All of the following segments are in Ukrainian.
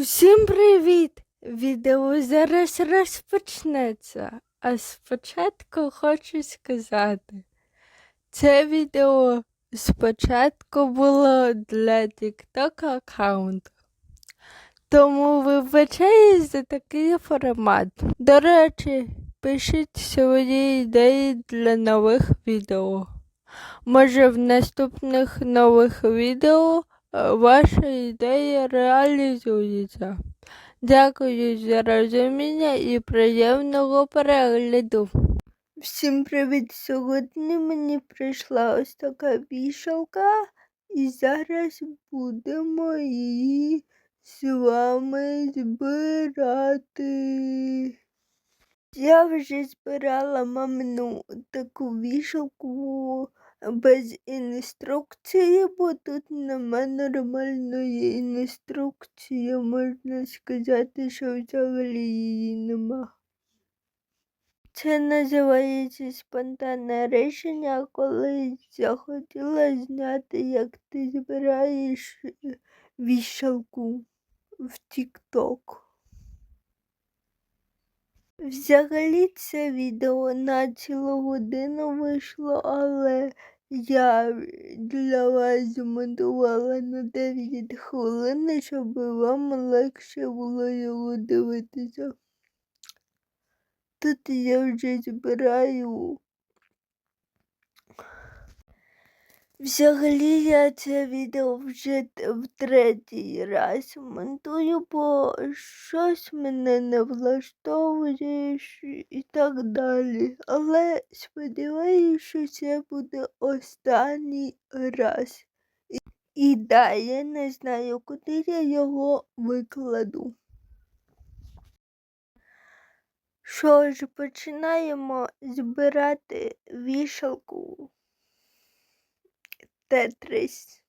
Усім привіт! Відео зараз розпочнеться, а спочатку хочу сказати, це відео спочатку було для TikTok аккаунту. Тому вибачаюсь за такий формат. До речі, пишіть свої ідеї для нових відео. Може в наступних нових відео ваша ідея реалізується. Дякую за розуміння і приємного перегляду. Всім привіт! Сьогодні мені прийшла ось така вішалка, і зараз будемо її з вами збирати. Я вже збирала мамину таку вішалку без інструкції, бо тут нема нормальної інструкції, можна сказати, що взагалі її нема. Це називається спонтанне рішення, коли захотіла зняти, як ти збираєш е, вішалку в TikTok. Взагалі це відео на цілу годину вийшло, але я для вас змонтувала на 9 хвилин, щоб вам легше було його дивитися. Тут я вже збираю. Взагалі я це відео вже в третій раз монтую, бо щось мене не влаштовує і так далі. Але сподіваюся, що це буде останній раз. І, і да, я не знаю, куди я його викладу. Що ж, починаємо збирати вішалку. Тетрис.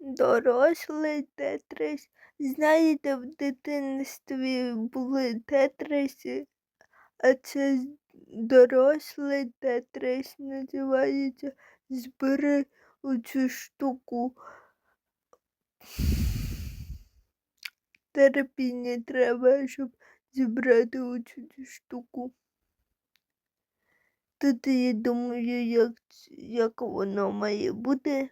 Дорослий тетрис. Знаєте, в дитинстві були тетриси, а це дорослий тетрис називається. Збери оцю штуку. Терпіння треба, щоб зібрати оцю штуку. Тут я думаю, як, як воно має бути.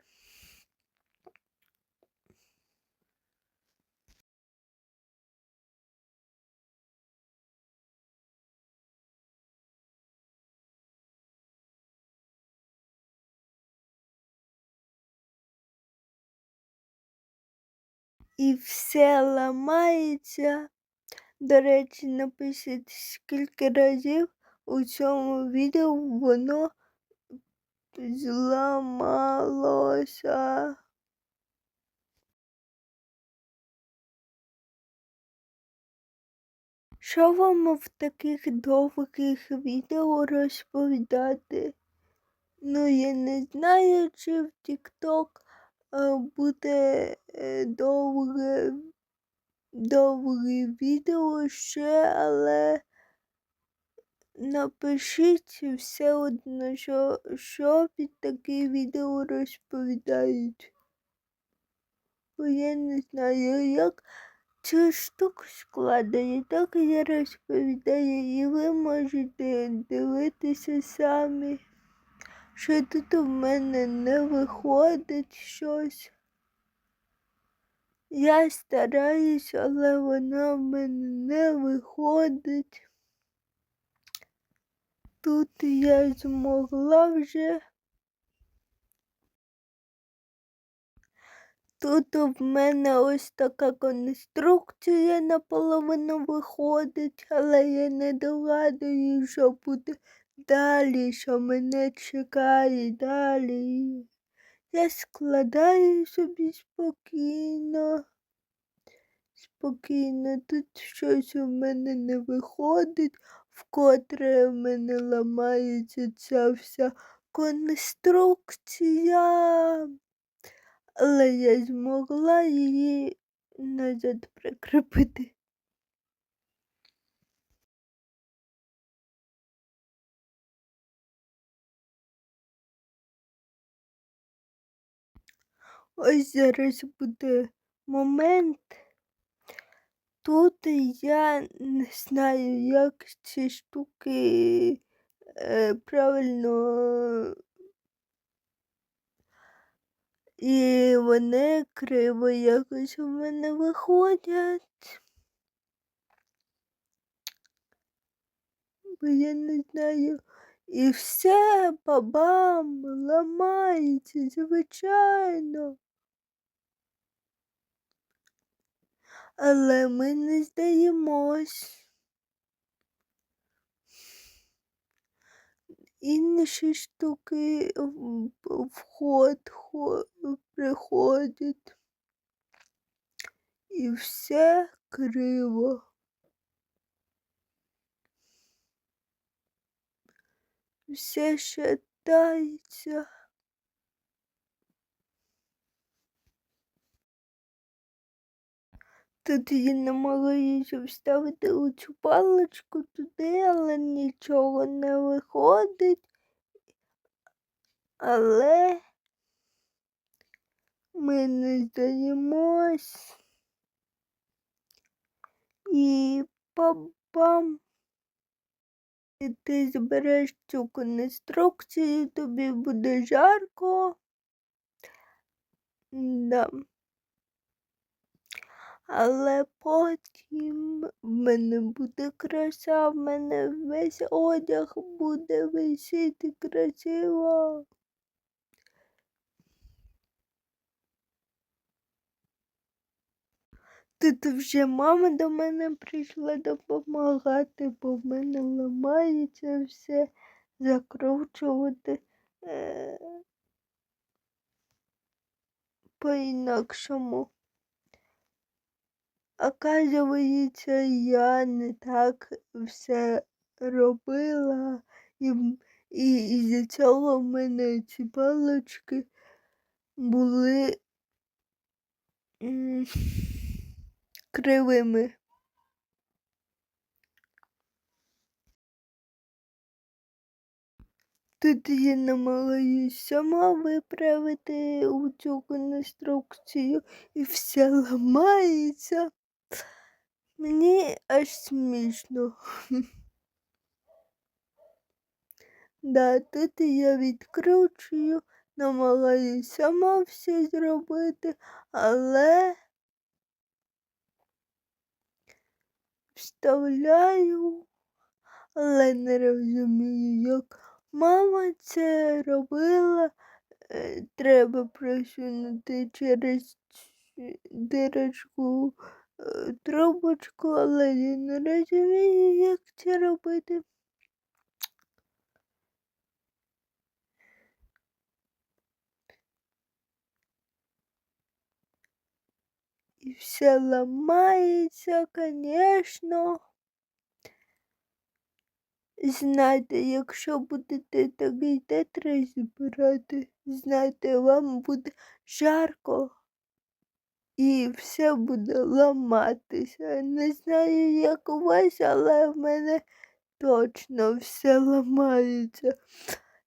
І все ламається. До речі, напишіть, скільки разів у цьому відео воно зламалося. Що вам в таких довгих відео розповідати? Ну, я не знаю, чи в TikTok е, буде е, довге, довге відео ще, але напишіть все одно, що, що під таке відео розповідають. Бо я не знаю, як цю штуку складає, так я розповідаю, і ви можете дивитися самі, що тут у мене не виходить щось. Я стараюсь, але воно в мене не виходить. Тут я змогла вже. Тут в мене ось така конструкція наполовину виходить, але я не догадую, що буде далі, що мене чекає далі. Я складаю собі спокійно. Спокійно, тут щось у мене не виходить, вкотре в мене ламається ця вся конструкція. Але я змогла її назад прикріпити. Ось зараз буде момент, тут я не знаю, як ці штуки е, правильно. І вони криво якось у мене виходять. Бо я не знаю. І все бабам ламається, звичайно. Але ми не здаємось. Інші штуки в в хо- приходять. І все криво. Все шатається. Тут я намагаюся вставити оцю паличку туди, але нічого не виходить. Але ми не здаємось. І папам. І ти збереш цю конструкцію, тобі буде жарко. Да. Але потім в мене буде краса, в мене весь одяг буде висіти красиво. Тут вже мама до мене прийшла допомагати, бо в мене ламається все закручувати е- по-інакшому. Оказується, я не так все робила, і, і із-за цього в мене ці палочки були м, кривими. Тут я намагаюсь сама виправити у цю конструкцію і все ламається. Мені аж смішно. Да, тут я відкручую, намагаюсь сама все зробити, але вставляю, але не розумію, як мама це робила. Е, Треба просунути через дирочку трубочку, але я не розумію, як це робити. І все ламається, звісно. Знайте, якщо будете такий тетрис збирати, знайте, вам буде жарко і все буде ламатися. Не знаю, як у вас, але в мене точно все ламається.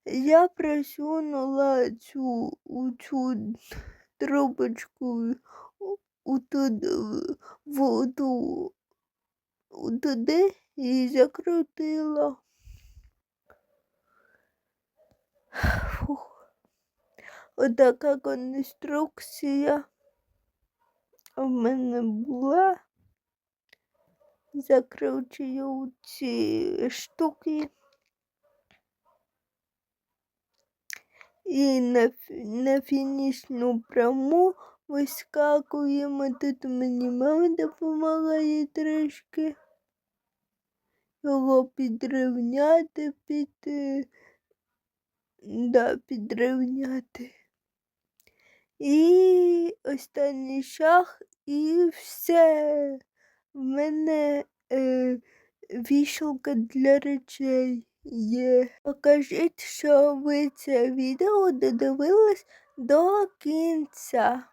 Я просунула цю, у цю трубочку у, туди, ту, у туди і закрутила. Фух. Отака конструкція в мене була. Закручую ці штуки. І на, на фінішну пряму вискакуємо. Тут мені мама допомагає трішки його підрівняти, під, е, да, підрівняти. І останній шах, і все. В мене е, вішалка для речей є. Покажіть, що ви це відео додивились до кінця.